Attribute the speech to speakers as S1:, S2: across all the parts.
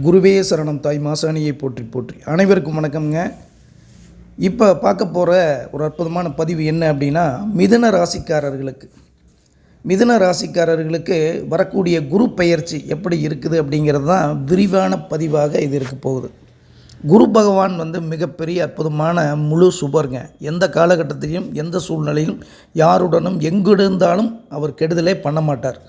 S1: குருவே சரணம் தாய் மாசாணியை போற்றி போற்றி. அனைவருக்கும் வணக்கம்ங்க. இப்போ பார்க்க போகிற ஒரு அற்புதமான பதிவு என்ன அப்படின்னா மிதுன ராசிக்காரர்களுக்கு. மிதுன ராசிக்காரர்களுக்கு வரக்கூடிய குரு பெயர்ச்சி எப்படி இருக்குது அப்படிங்கிறது தான் விரிவான பதிவாக இது இருக்க போகுது. குரு பகவான் வந்து மிகப்பெரிய அற்புதமான முழு சுபருங்க. எந்த காலகட்டத்திலையும் எந்த சூழ்நிலையிலும் யாருடனும் எங்கிருந்தாலும் அவர் கெடுதலே பண்ண மாட்டார்.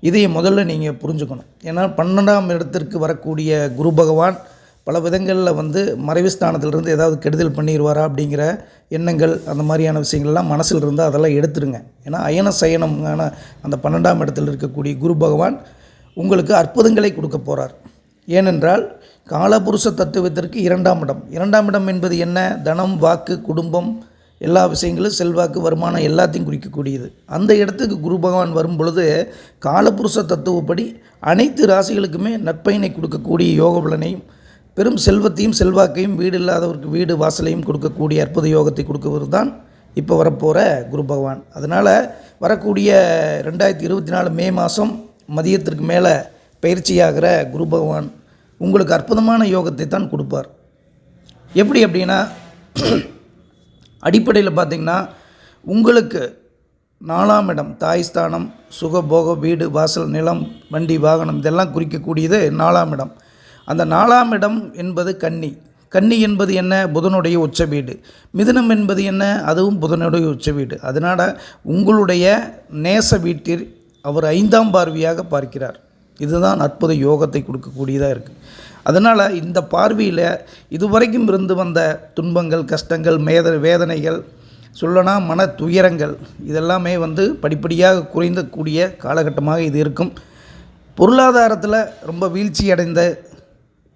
S1: இதை முதல்ல நீங்கள் புரிஞ்சுக்கணும். ஏன்னா பன்னெண்டாம் இடத்திற்கு வரக்கூடிய குரு பகவான் பல விதங்களில் வந்து மறைவு ஸ்தானத்திலிருந்து ஏதாவது கெடுதல் பண்ணிடுவாரா அப்படிங்கிற எண்ணங்கள் அந்த மாதிரியான விஷயங்கள்லாம் மனசில் இருந்தால் அதெல்லாம் எடுத்துருங்க. ஏன்னா அயன சயனமான அந்த பன்னெண்டாம் இடத்தில் இருக்கக்கூடிய குரு பகவான் உங்களுக்கு அற்புதங்களை கொடுக்க போகிறார் ஏனென்றால் காலபுருஷ தத்துவத்திற்கு இரண்டாம் இடம். இரண்டாம் இடம் என்பது என்ன? தனம் வாக்கு குடும்பம் எல்லா விஷயங்களும் செல்வாக்கு வருமானம் எல்லாத்தையும் குறிக்கக்கூடியது. அந்த இடத்துக்கு குரு பகவான் வரும் பொழுது காலபுருஷ தத்துவப்படி அனைத்து ராசிகளுக்குமே நற்பயனை கொடுக்கக்கூடிய யோக பலனையும் பெரும் செல்வத்தையும் செல்வாக்கையும் வீடு இல்லாதவருக்கு வீடு வாசலையும் கொடுக்கக்கூடிய அற்புத யோகத்தை கொடுக்கவர் தான் இப்போ வரப்போகிற குரு பகவான். அதனால் வரக்கூடிய ரெண்டாயிரத்தி இருபத்தி நாலு மே மாதம் மதியத்திற்கு மேலே பயிற்சியாகிற குரு பகவான் உங்களுக்கு அற்புதமான யோகத்தை தான் கொடுப்பார். எப்படி அப்படின்னா அடிப்படையில் பார்த்திங்கன்னா உங்களுக்கு நாலாம் இடம் தாய்ஸ்தானம் சுகபோக வீடு வாசல் நிலம் வண்டி வாகனம் இதெல்லாம் குறிக்கக்கூடியது நாலாம் இடம். அந்த நாலாம் இடம் என்பது கன்னி. கன்னி என்பது என்ன? புதனுடைய உச்ச வீடு. மிதுனம் என்பது என்ன? அதுவும் புதனுடைய உச்ச வீடு. அதனால் உங்களுடைய நேச வீட்டில் அவர் ஐந்தாம் பார்வையாக பார்க்கிறார். இதுதான் அற்புத யோகத்தை கொடுக்கக்கூடியதாக இருக்குது அதனால் இந்த பார்வையில் இதுவரைக்கும் இருந்து வந்த துன்பங்கள் கஷ்டங்கள் மேத வேதனைகள் சொல்லனா மன துயரங்கள் இதெல்லாமே வந்து படிப்படியாக குறைந்தக்கூடிய காலகட்டமாக இது இருக்கும். பொருளாதாரத்தில் ரொம்ப வீழ்ச்சி அடைந்த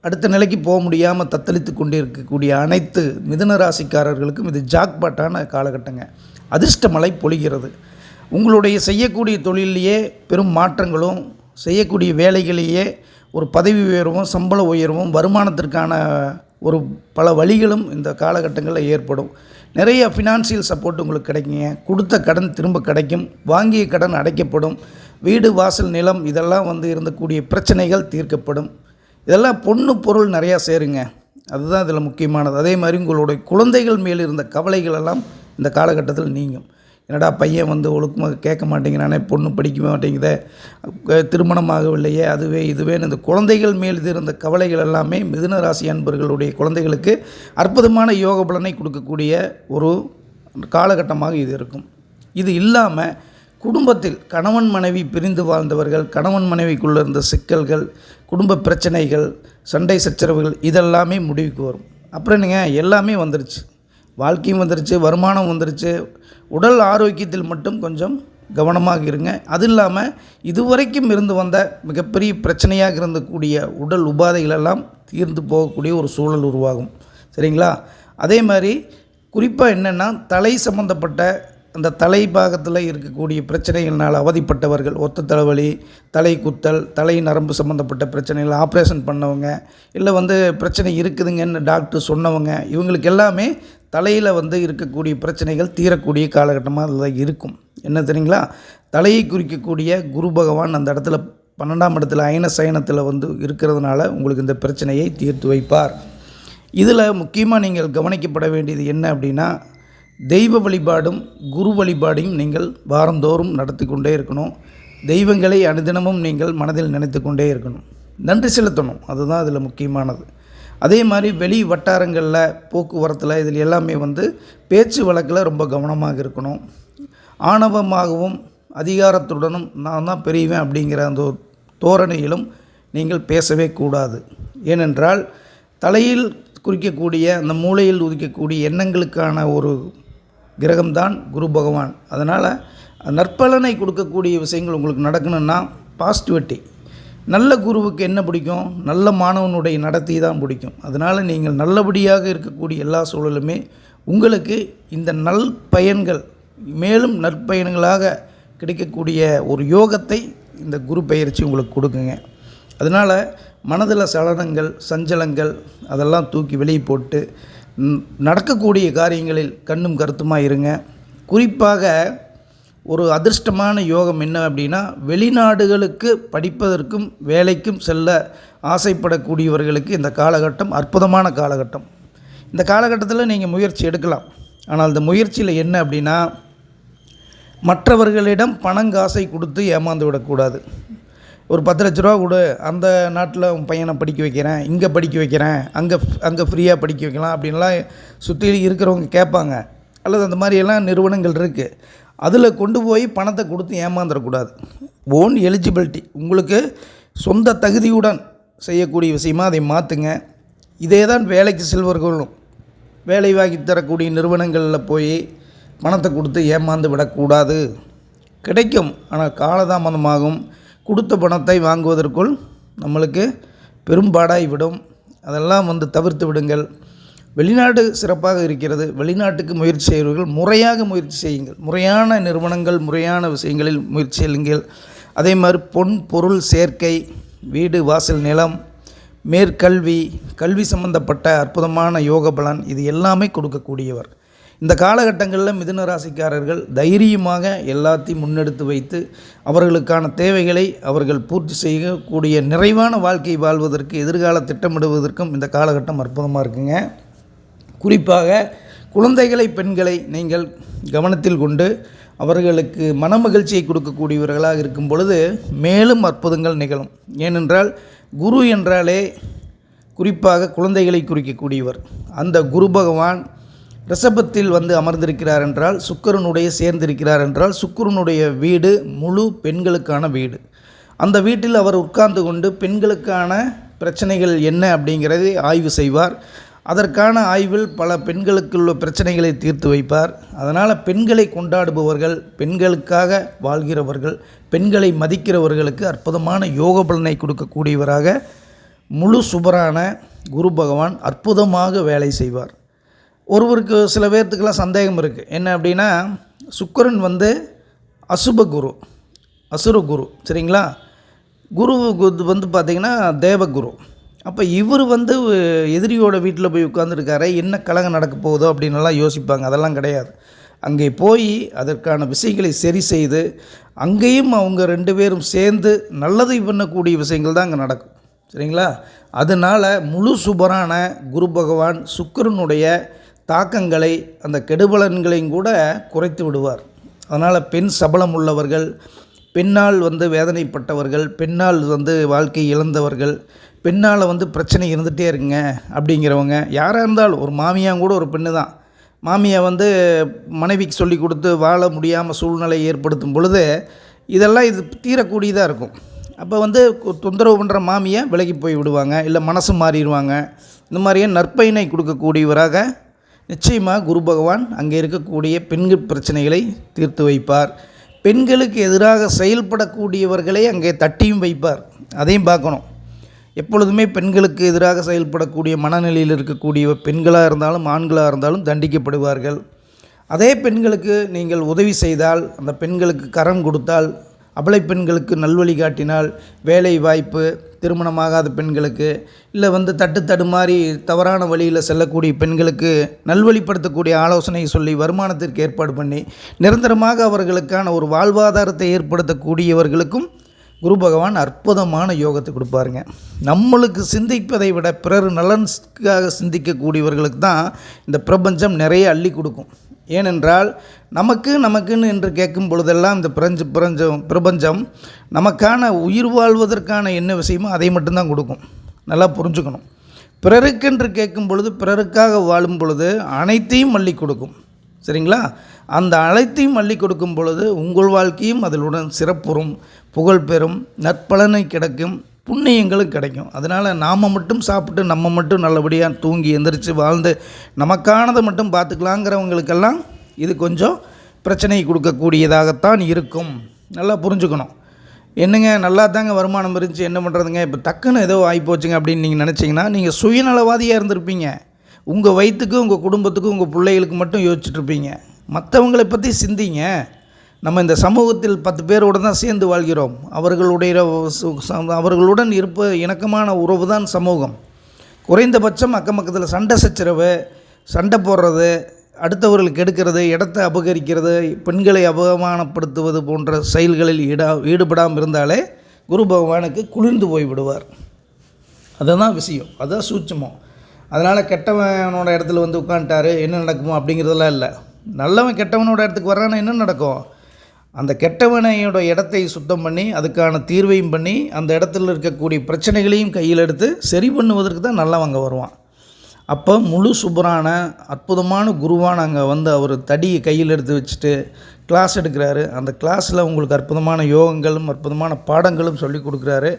S1: அடுத்த நிலைக்கு போக முடியாமல் தத்தளித்து கொண்டிருக்கக்கூடிய அனைத்து மிதுன ராசிக்காரர்களுக்கும் இது ஜாக்பாட்டான காலகட்டங்க. அதிர்ஷ்டமலை பொழிகிறது. உங்களுடைய செய்யக்கூடிய தொழிலையே பெரும் மாற்றங்களும் செய்யக்கூடிய வேலைகளையே ஒரு பதவி உயர்வும் சம்பள உயர்வும் வருமானத்திற்கான ஒரு பல வழிகளும் இந்த காலகட்டங்களில் ஏற்படும். நிறைய ஃபினான்சியல் சப்போர்ட் உங்களுக்கு கிடைக்குங்க. கொடுத்த கடன் திரும்ப கிடைக்கும். வாங்கிய கடன் அடைக்கப்படும். வீடு வாசல் நிலம் இதெல்லாம் வந்து இருந்தக்கூடிய பிரச்சனைகள் தீர்க்கப்படும். இதெல்லாம் பொண்ணு பொருள் நிறையா சேருங்க. அதுதான் இதில் முக்கியமானது. அதே மாதிரி உங்களுடைய குழந்தைகள் மேல் இருந்த கவலைகள் எல்லாம் இந்த காலகட்டத்தில் நீங்கும். என்னடா பையன் வந்து ஒழுக்கமாக கேட்க மாட்டேங்கிறானே பொண்ணு படிக்க மாட்டேங்குதே திருமணம் ஆகவில்லையே அதுவே இதுவேன்னு இந்த குழந்தைகள் மேல் இருந்த கவலைகள் எல்லாமே மிதுன ராசி அன்பர்களுடைய குழந்தைகளுக்கு அற்புதமான யோக பலனை கொடுக்கக்கூடிய ஒரு காலகட்டமாக இது இருக்கும். இது இல்லாமல் குடும்பத்தில் கணவன் மனைவி பிரிந்து வாழ்ந்தவர்கள் கணவன் மனைவிக்குள்ளே இருந்த சிக்கல்கள் குடும்ப பிரச்சனைகள் சண்டை சச்சரவுகள் இதெல்லாமே முடிவுக்கு வரும். அப்புறம் என்னங்க எல்லாமே வந்துருச்சு. வாழ்க்கையும் வந்துருச்சு வருமானம் வந்துருச்சு. உடல் ஆரோக்கியத்தில் மட்டும் கொஞ்சம் கவனமாக இருங்க. அது இல்லாமல் இதுவரைக்கும் இருந்து வந்த மிகப்பெரிய பிரச்சனையாக இருந்தக்கூடிய உடல் உபாதைகளெல்லாம் தீர்ந்து போகக்கூடிய ஒரு சூழல் உருவாகும். சரிங்களா? அதே மாதிரி குறிப்பாக என்னென்னா தலை சம்மந்தப்பட்ட அந்த தலை பாகத்தில் இருக்கக்கூடிய பிரச்சனைகள்னால் அவதிப்பட்டவர்கள் ஒத்த தலைவலி தலை குத்தல் தலை நரம்பு சம்மந்தப்பட்ட பிரச்சனைகள் ஆப்ரேஷன் பண்ணவங்க இல்லை வந்து பிரச்சனை இருக்குதுங்கன்னு டாக்டர் சொன்னவங்க இவங்களுக்கு எல்லாமே தலையில் வந்து இருக்கக்கூடிய பிரச்சனைகள் தீரக்கூடிய காலகட்டமாக அதில் இருக்கும். என்ன தெரியுங்களா? தலையை குறிக்கக்கூடிய குரு பகவான் அந்த இடத்துல பன்னெண்டாம் இடத்துல அயன சயனத்தில் வந்து இருக்கிறதுனால உங்களுக்கு இந்த பிரச்சனையை தீர்த்து வைப்பார். இதில் முக்கியமாக நீங்கள் கவனிக்கப்பட வேண்டியது என்ன அப்படின்னா தெய்வ வழிபாடும் குரு வழிபாடையும் நீங்கள் வாரந்தோறும் நடத்தி கொண்டே இருக்கணும். தெய்வங்களை அனுதினமும் நீங்கள் மனதில் நினைத்து கொண்டே இருக்கணும். நன்றி செலுத்தணும். அதுதான் அதில் முக்கியமானது. அதே மாதிரி வெளி வட்டாரங்களில் போக்குவரத்தில் இதில் எல்லாமே வந்து பேச்சு வழக்கில் ரொம்ப கவனமாக இருக்கணும். ஆணவமாகவும் அதிகாரத்துடனும் நான் தான் பெரியவேன் அப்படிங்கிற அந்த தோரணையிலும் நீங்கள் பேசவே கூடாது. ஏனென்றால் தலையில் குறிக்கக்கூடிய அந்த மூளையில் உதிக்கக்கூடிய எண்ணங்களுக்கான ஒரு கிரகம்தான் குரு பகவான். அதனால் நற்பலனை கொடுக்கக்கூடிய விஷயங்கள் உங்களுக்கு நடக்கணும்னா பாசிட்டிவிட்டி. நல்ல குருவுக்கு என்ன பிடிக்கும்? நல்ல மாணவனுடைய நடத்தி தான் பிடிக்கும். அதனால் நீங்கள் நல்லபடியாக இருக்கக்கூடிய எல்லா சூழலுமே உங்களுக்கு இந்த நல் பயன்கள் மேலும் நற்பயன்களாக கிடைக்கக்கூடிய ஒரு யோகத்தை இந்த குரு பயிற்சி உங்களுக்கு கொடுக்குங்க. அதனால் மனதில் சலனங்கள் சஞ்சலங்கள் அதெல்லாம் தூக்கி வெளியே போட்டு நடக்கக்கூடிய காரியங்களில் கண்ணும் கருத்துமாக இருங்க. குறிப்பாக ஒரு அதிர்ஷ்டமான யோகம் என்ன அப்படின்னா வெளிநாடுகளுக்கு படிப்பதற்கும் வேலைக்கும் செல்ல ஆசைப்படக்கூடியவர்களுக்கு இந்த காலகட்டம் அற்புதமான காலகட்டம். இந்த காலகட்டத்தில் நீங்கள் முயற்சி எடுக்கலாம். ஆனால் இந்த முயற்சியில் என்ன அப்படின்னா மற்றவர்களிடம் பணங்காசை கொடுத்து ஏமாந்து விடக்கூடாது. ஒரு பத்து லட்ச ரூபா கொடு அந்த நாட்டில் உன் பையனை படிக்க வைக்கிறேன் இங்கே படிக்க வைக்கிறேன் அங்கே அங்கே ஃப்ரீயாக படிக்க வைக்கலாம் அப்படின்லாம் சுற்றி இருக்கிறவங்க கேட்பாங்க. அல்லது அந்த மாதிரியெல்லாம் நிறுவனங்கள் இருக்குது அதில் கொண்டு போய் பணத்தை கொடுத்து ஏமாந்துடக்கூடாது ஓன் எலிஜிபிலிட்டி உங்களுக்கு சொந்த தகுதியுடன் செய்யக்கூடிய விஷயமா அதை மாற்றுங்க இதே தான் வேலைக்கு செல்வர்களும். வேலை வாங்கி தரக்கூடிய நிறுவனங்களில் போய் பணத்தை கொடுத்து ஏமாந்து விடக்கூடாது. கிடைக்கும். ஆனால் காலதாமதமாகும். கொடுத்த பணத்தை வாங்குவதற்குள் நம்மளுக்கு பெரும்பாடாய் விடும். அதெல்லாம் வந்து தவிர்த்து விடுங்கள். வெளிநாடு சிறப்பாக இருக்கிறது. வெளிநாட்டுக்கு முயற்சி செய்கிறவர்கள் முறையாக முயற்சி செய்யுங்கள். முறையான நிறுவனங்கள் முறையான விஷயங்களில் முயற்சி செய்யுங்கள். அதே மாதிரி பொன் பொருள் சேர்க்கை வீடு வாசல் நிலம் மேற்கல்வி கல்வி சம்பந்தப்பட்ட அற்புதமான யோக பலன் இது எல்லாமே கொடுக்கக்கூடியவர். இந்த காலகட்டங்களில் மிதுன ராசிக்காரர்கள் தைரியமாக எல்லாத்தையும் முன்னெடுத்து வைத்து அவர்களுக்கான தேவைகளை அவர்கள் பூர்த்தி செய்யக்கூடிய நிறைவான வாழ்க்கை வாழ்வதற்கு எதிர்கால திட்டமிடுவதற்கும் இந்த காலகட்டம் அற்புதமாக இருக்குங்க. குறிப்பாக குழந்தைகளை பெண்களை நீங்கள் கவனத்தில் கொண்டு அவர்களுக்கு மனமகிழ்ச்சியை கொடுக்கக்கூடியவர்களாக இருக்கும் பொழுது மேலும் அற்புதங்கள் நிகழும். ஏனென்றால் குரு என்றாலே குறிப்பாக குழந்தைகளை குறிக்கக்கூடியவர். அந்த குரு பகவான் ரிஷபத்தில் வந்து அமர்ந்திருக்கிறார் என்றால் சுக்கரனுடைய சேர்ந்திருக்கிறார் என்றால் சுக்கரனுடைய வீடு முழு பெண்களுக்கான வீடு. அந்த வீட்டில் அவர் உட்கார்ந்து கொண்டு பெண்களுக்கான பிரச்சனைகள் என்ன அப்படிங்கிறதை ஆய்வு செய்வார். அதற்கான ஆய்வில் பல பெண்களுக்குள்ள பிரச்சனைகளை தீர்த்து வைப்பார். அதனால் பெண்களை கொண்டாடுபவர்கள் பெண்களுக்காக வாழ்கிறவர்கள் பெண்களை மதிக்கிறவர்களுக்கு அற்புதமான யோக பலனை கொடுக்கக்கூடியவராக முழு சுபரான குரு பகவான் அற்புதமாக வேலை செய்வார். ஒருவருக்கு சில பேர்த்துக்கெல்லாம் சந்தேகம் இருக்குது என்ன அப்படின்னா சுக்கரன் வந்து அசுப குரு அசுர குரு சரிங்களா? குரு வந்து பார்த்திங்கன்னா தேவகுரு. அப்போ இவர் வந்து எதிரியோட வீட்டில் போய் உட்காந்துருக்காரு என்ன கலகம் நடக்க போகுதோ அப்படின்லாம் யோசிப்பாங்க. அதெல்லாம் கிடையாது. அங்கே போய் அதற்கான விஷயங்களை சரி செய்து அங்கேயும் அவங்க ரெண்டு பேரும் சேர்ந்து நல்லது பண்ணக்கூடிய விஷயங்கள் தான் அங்கே நடக்கும். சரிங்களா? அதனால் முழு சுபரான குரு பகவான் சுக்கிரனுடைய தாக்கங்களை அந்த கெடுபலன்களையும் கூட குறைத்து விடுவார். அதனால் பெண் சபலம் உள்ளவர்கள் பெண்ணால் வந்து வேதனைப்பட்டவர்கள் பெண்ணால் வந்து வாழ்க்கை இழந்தவர்கள் பெண்ணால் வந்து பிரச்சனை இருந்துகிட்டே இருக்குங்க அப்படிங்கிறவங்க யாராக இருந்தாலும் ஒரு மாமியாங்க கூட ஒரு பெண்ணு தான். மாமியை வந்து மனைவிக்கு சொல்லி கொடுத்து வாழ முடியாமல் சூழ்நிலை ஏற்படுத்தும் பொழுது இதெல்லாம் இது தீரக்கூடியதாக இருக்கும். அப்போ வந்து தொந்தரவு பண்ணுற மாமியை விலகி போய் விடுவாங்க இல்லை மனசு மாறிடுவாங்க. இந்த மாதிரியே நற்பயனை கொடுக்கக்கூடியவராக நிச்சயமாக குரு பகவான் அங்கே இருக்கக்கூடிய பெண்கள் பிரச்சனைகளை தீர்த்து வைப்பார். பெண்களுக்கு எதிராக செயல்படக்கூடியவர்களை அங்கே தட்டியும் வைப்பார். அதையும் பார்க்கணும். எப்பொழுதுமே பெண்களுக்கு எதிராக செயல்படக்கூடிய மனநிலையில் இருக்கக்கூடிய பெண்களாக இருந்தாலும் ஆண்களாக இருந்தாலும் தண்டிக்கப்படுவார்கள். அதே பெண்களுக்கு நீங்கள் உதவி செய்தால் அந்த பெண்களுக்கு கரம் கொடுத்தால் அபலை பெண்களுக்கு நல்வழி காட்டினால் வேலை வாய்ப்பு திருமணமாகாத பெண்களுக்கு இல்லை வந்து தட்டு தடுமாறி தவறான வழியில் செல்லக்கூடிய பெண்களுக்கு நல்வழிப்படுத்தக்கூடிய ஆலோசனை சொல்லி வருமானத்திற்கு ஏற்பாடு பண்ணி நிரந்தரமாக அவர்களுக்கான ஒரு வாழ்வாதாரத்தை ஏற்படுத்தக்கூடியவர்களுக்கும் குரு பகவான் அற்புதமான யோகத்தை கொடுப்பாருங்க. நம்மளுக்கு சிந்திப்பதை விட பிறர் நலனுக்காக சிந்திக்கக்கூடியவர்களுக்கு தான் இந்த பிரபஞ்சம் நிறைய அள்ளி கொடுக்கும். ஏனென்றால் நமக்கு நமக்குன்னு என்று கேட்கும் பொழுதெல்லாம் இந்த பிரஞ்ச பிரஞ்சம் பிரபஞ்சம் நமக்கான உயிர் வாழ்வதற்கான என்ன விஷயமோ அதை மட்டும்தான் கொடுக்கும். நல்லா புரிஞ்சுக்கணும். பிறருக்கென்று கேட்கும் பொழுது பிறருக்காக வாழும் பொழுது அனைத்தையும் அள்ளி கொடுக்கும். சரிங்களா? அந்த அனைத்தையும் அள்ளி கொடுக்கும் பொழுது உங்கள் வாழ்க்கையும் அதிலுடன் சிறப்புறும் புகழ் பெறும் நற்பலனை கிடைக்கும் புண்ணியங்களும் கிடைக்கும். அதனால் நாம் மட்டும் சாப்பிட்டு நம்ம மட்டும் நல்லபடியாக தூங்கி எந்திரிச்சு வாழ்ந்து நமக்கானதை மட்டும் பார்த்துக்கலாங்கிறவங்களுக்கெல்லாம் இது கொஞ்சம் பிரச்சனை கொடுக்கக்கூடியதாகத்தான் இருக்கும். நல்லா புரிஞ்சுக்கணும். என்னங்க நல்லா தாங்க வருமானம் இருந்துச்சு என்ன பண்ணுறதுங்க இப்போ டக்குன்னு ஏதோ ஆகிப்போச்சுங்க அப்படின்னு நீங்கள் நினச்சிங்கன்னா நீங்கள் சுயநலவாதியாக இருந்திருப்பீங்க. உங்கள் வயிற்றுக்கு உங்கள் குடும்பத்துக்கும் உங்கள் பிள்ளைகளுக்கு மட்டும் யோசிச்சுட்ருப்பீங்க மற்றவங்களை பற்றி சிந்திங்க. நம்ம இந்த சமூகத்தில் பத்து பேரோடு தான் சேர்ந்து வாழ்கிறோம். அவர்களுடைய அவர்களுடன் இருப்ப இணக்கமான உறவு தான் சமூகம். குறைந்தபட்சம் அக்கம் பக்கத்தில் சண்டை சச்சரவு சண்டை போடுறது அடுத்தவர்களுக்கு எடுக்கிறது இடத்தை அபகரிக்கிறது பெண்களை அவமானப்படுத்துவது போன்ற செயல்களில் ஈடா ஈடுபடாமல் இருந்தாலே குரு பகவானுக்கு குளிர்ந்து போய் விடுவார். அதுதான் விஷயம். அதுதான் சூட்சமம். அதனால் கெட்டவனோட இடத்துல வந்து உட்காந்துட்டாரு என்ன நடக்குமோ அப்படிங்கிறதெல்லாம் இல்லை. நல்லவன் கெட்டவனோட இடத்துக்கு வர்றான்னா என்ன நடக்கும்? அந்த கெட்டவனையோட இடத்தை சுத்தம் பண்ணி அதுக்கான தீர்வையும் பண்ணி அந்த இடத்துல இருக்கக்கூடிய பிரச்சனைகளையும் கையில் எடுத்து சரி பண்ணுவதற்கு தான் நல்லவங்க வருவான். அப்போ முழு சுபரான அற்புதமான குருவான் அங்கே வந்து அவர் தடியை கையில் எடுத்து வச்சுட்டு கிளாஸ் எடுக்கிறாரு. அந்த கிளாஸில் உங்களுக்கு அற்புதமான யோகங்களும் அற்புதமான பாடங்களும் சொல்லி கொடுக்குறாரு.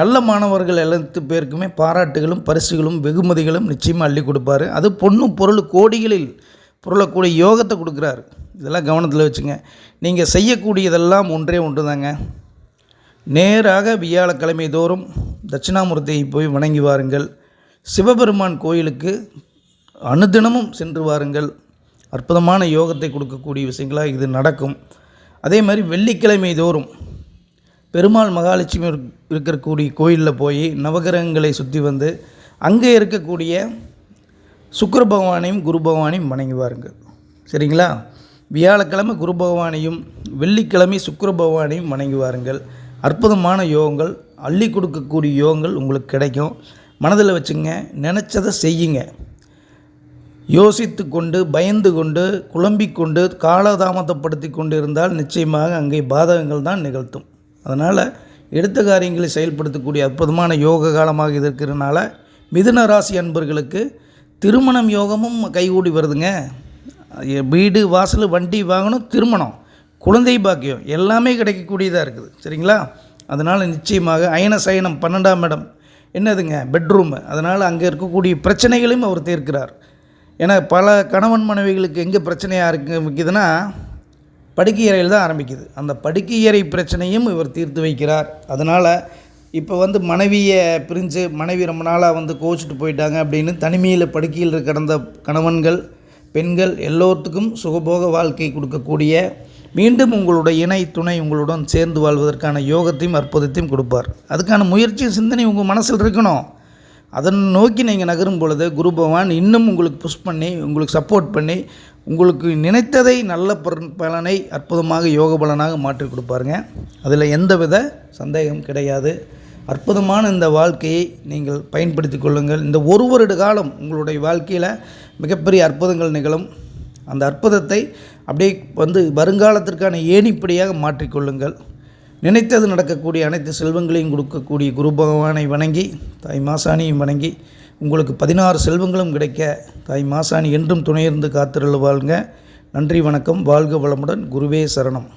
S1: நல்ல மாணவர்கள் எல்லாத்து பேருக்குமே பாராட்டுகளும் பரிசுகளும் வெகுமதிகளும் நிச்சயமாக அள்ளி கொடுப்பாரு. அது பொண்ணும் பொருள் கோடிகளில் பொருளக்கூடிய யோகத்தை கொடுக்குறாரு. இதெல்லாம் கவனத்தில் வச்சுங்க. நீங்கள் செய்யக்கூடியதெல்லாம் ஒன்றே ஒன்று தாங்க நேராக வியாழக்கிழமை தோறும் தட்சிணாமூர்த்தியை போய் வணங்கி வாருங்கள். சிவபெருமான் கோயிலுக்கு அனுதினமும் சென்று வாருங்கள். அற்புதமான யோகத்தை கொடுக்கக்கூடிய விஷயங்களாக இது நடக்கும். அதே மாதிரி வெள்ளிக்கிழமை தோறும் பெருமாள் மகாலட்சுமி இருக்கக்கூடிய கோயிலில் போய் நவகிரகங்களை சுற்றி வந்து அங்கே இருக்கக்கூடிய சுக்கர பகவானையும் குரு பகவானையும் வணங்கி வாருங்கள் சரிங்களா? வியாழக்கிழமை குரு பகவானையும் வெள்ளிக்கிழமை சுக்கர பகவானையும் வணங்கி வாருங்கள். அற்புதமான யோகங்கள் அள்ளி கொடுக்கக்கூடிய யோகங்கள் உங்களுக்கு கிடைக்கும். மனதில் வச்சுங்க நினச்சதை செய்யுங்க. யோசித்து கொண்டு பயந்து கொண்டு குழம்பிக்கொண்டு காலதாமதப்படுத்தி கொண்டு இருந்தால் நிச்சயமாக அங்கே பாதகங்கள் தான் நிகழ்த்தும். அதனால் எடுத்த காரியங்களை செயல்படுத்தக்கூடிய அற்புதமான யோக காலமாக இது இருக்கிறதுனால மிதுன ராசி அன்பர்களுக்கு திருமணம் யோகமும் கைகூடி வருதுங்க. வீடு வாசல் வண்டி வாகனம் திருமணம். குழந்தை பாக்கியம் எல்லாமே கிடைக்கக்கூடியதாக இருக்குது. சரிங்களா? அதனால் நிச்சயமாக அயன சயனம் பன்னெண்டாம் இடம். என்னதுங்க? பெட்ரூமு அதனால் அங்கே இருக்கக்கூடிய பிரச்சனைகளையும் அவர் தீர்க்கிறார். ஏன்னா பல கணவன் மனைவிகளுக்கு எங்கே பிரச்சனையாக இருக்குதுன்னா படுக்கையறையில் தான் ஆரம்பிக்குது. அந்த படுக்கையறை பிரச்சனையும் இவர் தீர்த்து வைக்கிறார். அதனால் இப்போ வந்து மனைவியை பிரிஞ்சு மனைவி ரொம்ப நாளாக வந்து கோச்சிட்டு போயிட்டாங்க அப்படின்னு தனிமையில் படுக்கையில் கிடந்த கணவன்கள் பெண்கள் எல்லோத்துக்கும் சுகபோக வாழ்க்கை கொடுக்கக்கூடிய மீண்டும் உங்களுடைய இணை துணை உங்களுடன் சேர்ந்து வாழ்வதற்கான யோகத்தையும் அற்புதத்தையும் கொடுப்பார். அதுக்கான முயற்சி சிந்தனை உங்கள் மனசில் இருக்கணும். அதன் நோக்கி நீங்கள் நகரும் பொழுது குரு பகவான் இன்னும் உங்களுக்கு புஷ் பண்ணி உங்களுக்கு சப்போர்ட் பண்ணி உங்களுக்கு நினைத்ததை நல்ல பலனை அற்புதமாக யோக பலனாக மாற்றி கொடுப்பாருங்க. அதில் எந்தவித சந்தேகம் கிடையாது. அற்புதமான இந்த வாழ்க்கையை நீங்கள் பயன்படுத்தி கொள்ளுங்கள். இந்த ஒரு வருட காலம் உங்களுடைய வாழ்க்கையில் மிகப்பெரிய அற்புதங்கள் நிகழும். அந்த அற்புதத்தை அப்படியே வந்து வருங்காலத்திற்கான ஏணிப்படியாக மாற்றிக்கொள்ளுங்கள் நினைத்தது நடக்கக்கூடிய அனைத்து செல்வங்களையும் கொடுக்கக்கூடிய குரு பகவானை வணங்கி தாய் மாசாணியும் வணங்கி உங்களுக்கு பதினாறு செல்வங்களும் கிடைக்க தாய் மாசாணி என்றும் துணையிருந்து காத்திருள் வாழ்ங்க நன்றி வணக்கம். வாழ்க வளமுடன். குருவே சரணம்.